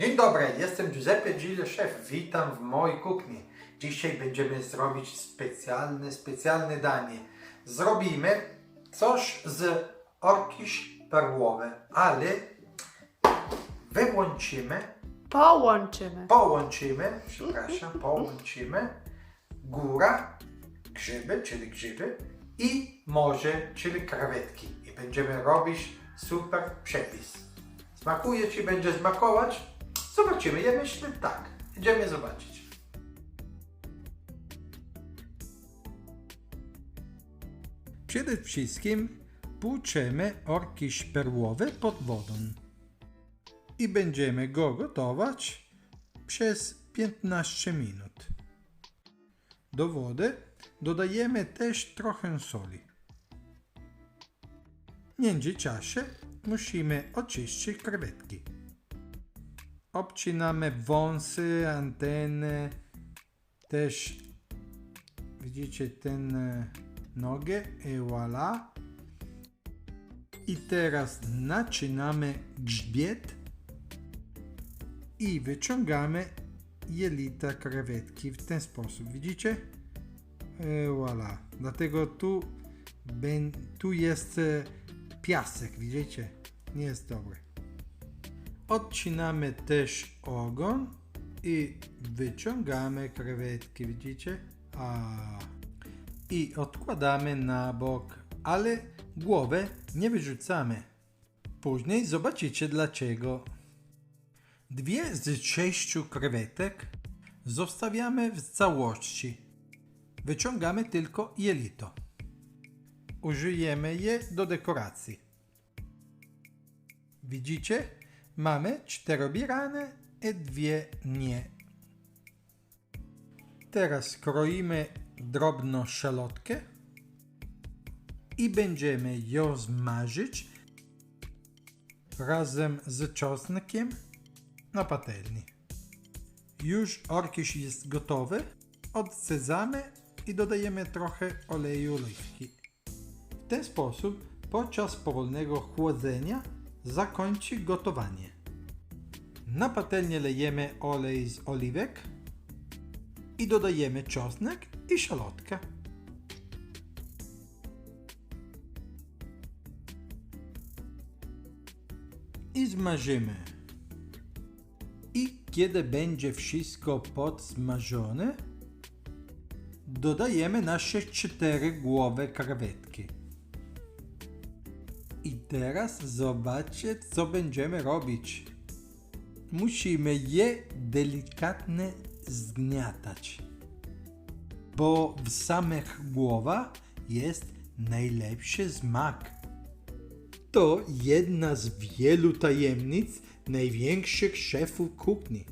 Dzień dobry, jestem Giuseppe Gile, szef. Witam w mojej kuchni. Dzisiaj będziemy zrobić specjalne, specjalne danie. Zrobimy coś z orkisz perłowe, ale wyłączymy, Połączymy. połączymy, przepraszam, połączymy góra, grzyby, czyli grzyby i morze, czyli krewetki. I będziemy robić super przepis. Smakuje Ci, będzie smakować? Zobaczymy. Ja myślę tak. Idziemy zobaczyć. Przede wszystkim płuczemy orkisz perłowy pod wodą i będziemy go gotować przez 15 minut. Do wody dodajemy też trochę soli. W międzyczasie musimy oczyścić krewetki. Obcinamy wąsy, anteny, też widzicie ten e, nogę i voilà. I teraz nacinamy grzbiet i wyciągamy jelita krewetki w ten sposób. Widzicie? E, voilà. Dlatego tu, ben, tu jest e, piasek, widzicie? Nie jest dobry. Odcinamy też ogon i wyciągamy krewetki, widzicie? A. I odkładamy na bok, ale głowę nie wyrzucamy. Później zobaczycie dlaczego. Dwie z sześciu krewetek zostawiamy w całości. Wyciągamy tylko jelito. Użyjemy je do dekoracji. Widzicie? Mamy cztery obierane i dwie nie. Teraz kroimy drobno szalotkę i będziemy ją smażyć razem z czosnkiem na patelni. Już orkisz jest gotowy. Odsadzamy i dodajemy trochę oleju oliwki. W ten sposób podczas powolnego chłodzenia zakończy gotowanie. Na patelnię lejemy olej z oliwek i dodajemy czosnek i szalotkę. I zmarzymy. I kiedy będzie wszystko podsmażone, dodajemy nasze cztery głowy krewetki. I teraz zobaczcie, co będziemy robić. Musimy je delikatnie zgniatać, bo w samych głowach jest najlepszy smak. To jedna z wielu tajemnic największych szefów kuchni.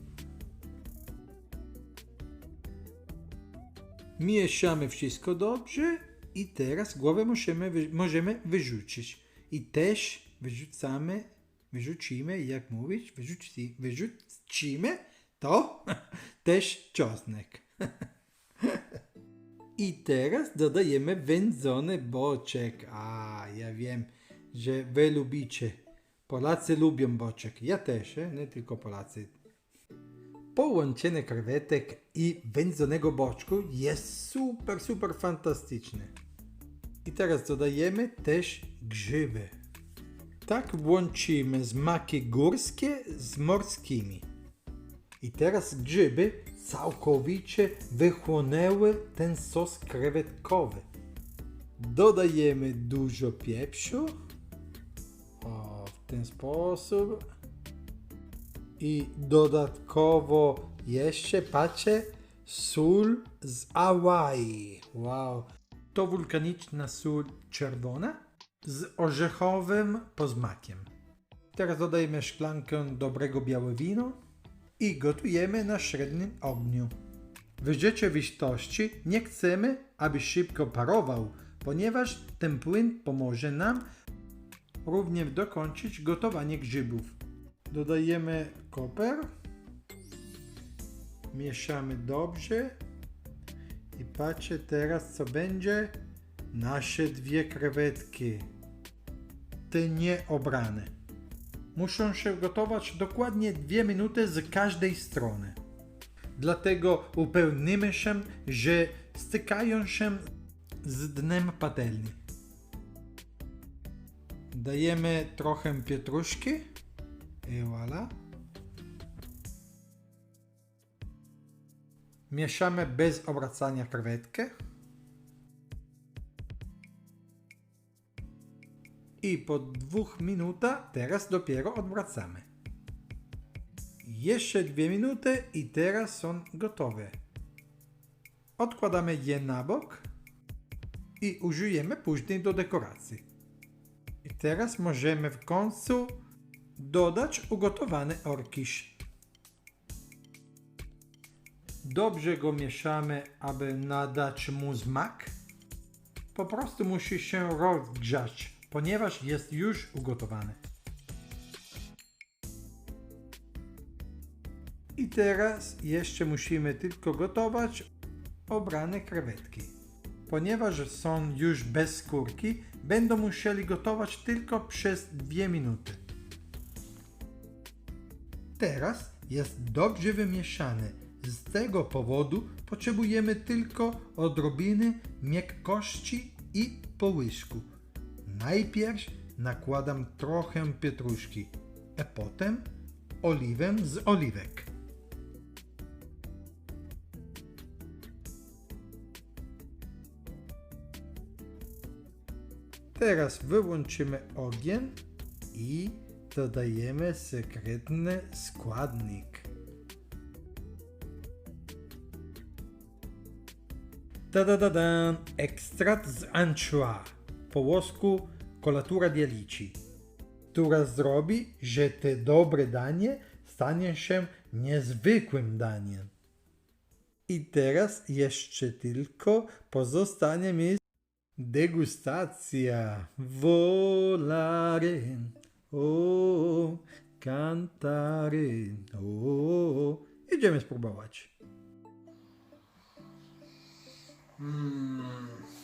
Mieszamy wszystko dobrze i teraz głowę możemy, możemy wyrzucić. I też wyrzucamy, wyrzucimy, jak mówić, wyrzuci, wyrzucimy to też czosnek. I teraz dodajemy wędzony boczek. A, ja wiem, że wy lubicie. Polacy lubią boczek. Ja też, e? nie tylko Polacy. Połączenie krewetek i wędzonego boczku jest super, super fantastyczne. I teraz dodajemy też grzyby. Tak łączymy smaki górskie z morskimi. I teraz grzyby całkowicie wychłonęły ten sos krewetkowy. Dodajemy dużo pieprzu. O, w ten sposób. I dodatkowo jeszcze patrzcie sól z Hawaii. Wow. To wulkaniczna sól czerwona z orzechowym posmakiem. Teraz dodajemy szklankę dobrego białe wino i gotujemy na średnim ogniu. W rzeczywistości nie chcemy, aby szybko parował, ponieważ ten płyn pomoże nam również dokończyć gotowanie grzybów. Dodajemy koper, mieszamy dobrze i patrzcie teraz co będzie. Nasze dwie krewetki, te nieobrane. muszą się gotować dokładnie 2 minuty z każdej strony. Dlatego upewnimy się, że stykają się z dnem patelni. Dajemy trochę pietruszki i voilà. Mieszamy bez obracania krewetkę. I po dwóch minutach teraz dopiero odwracamy. Jeszcze dwie minuty i teraz są gotowe. Odkładamy je na bok i użyjemy później do dekoracji. I teraz możemy w końcu dodać ugotowany orkisz. Dobrze go mieszamy, aby nadać mu smak. Po prostu musi się rozgrzać, ponieważ jest już ugotowany. I teraz jeszcze musimy tylko gotować obrane krewetki. Ponieważ są już bez skórki, będą musieli gotować tylko przez 2 minuty. Teraz jest dobrze wymieszany. Z tego powodu potrzebujemy tylko odrobiny miękkości i połysku. Najpierw nakładam trochę pietruszki, a potem oliwę z oliwek. Teraz wyłączymy ogień i dodajemy sekretny składnik. Ta-da-da-da! Ekstrakt z anchoa, po włosku kolatura di alici, która zrobi, że te dobre danie stanie się niezwykłym daniem. I teraz jeszcze tylko pozostanie mi degustacja. Volare, o, cantare, o. Idziemy spróbować. Hmm.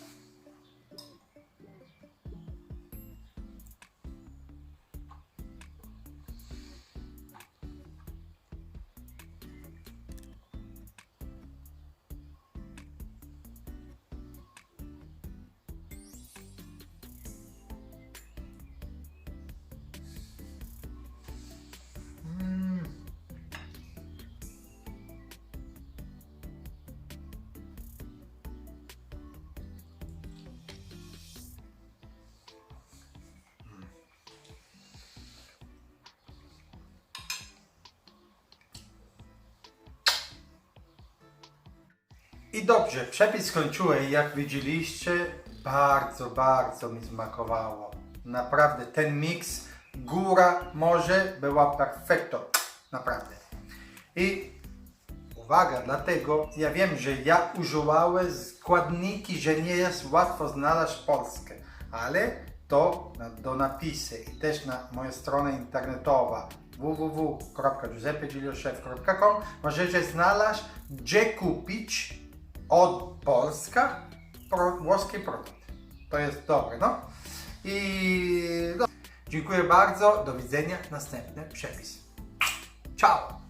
I dobrze, przepis skończyłem. Jak widzieliście, bardzo, bardzo mi smakowało. Naprawdę, ten miks góra, morze była perfekto. Naprawdę. I uwaga, dlatego ja wiem, że ja używałem składniki, że nie jest łatwo znaleźć Polskę, ale to do napisy i też na moją stronę internetową www.giuseppegilioszef.com możecie znaleźć, gdzie kupić od Polska pro, włoski produkt. To jest dobre, no. I no. dziękuję bardzo. Do widzenia. Następny przepis. Ciao!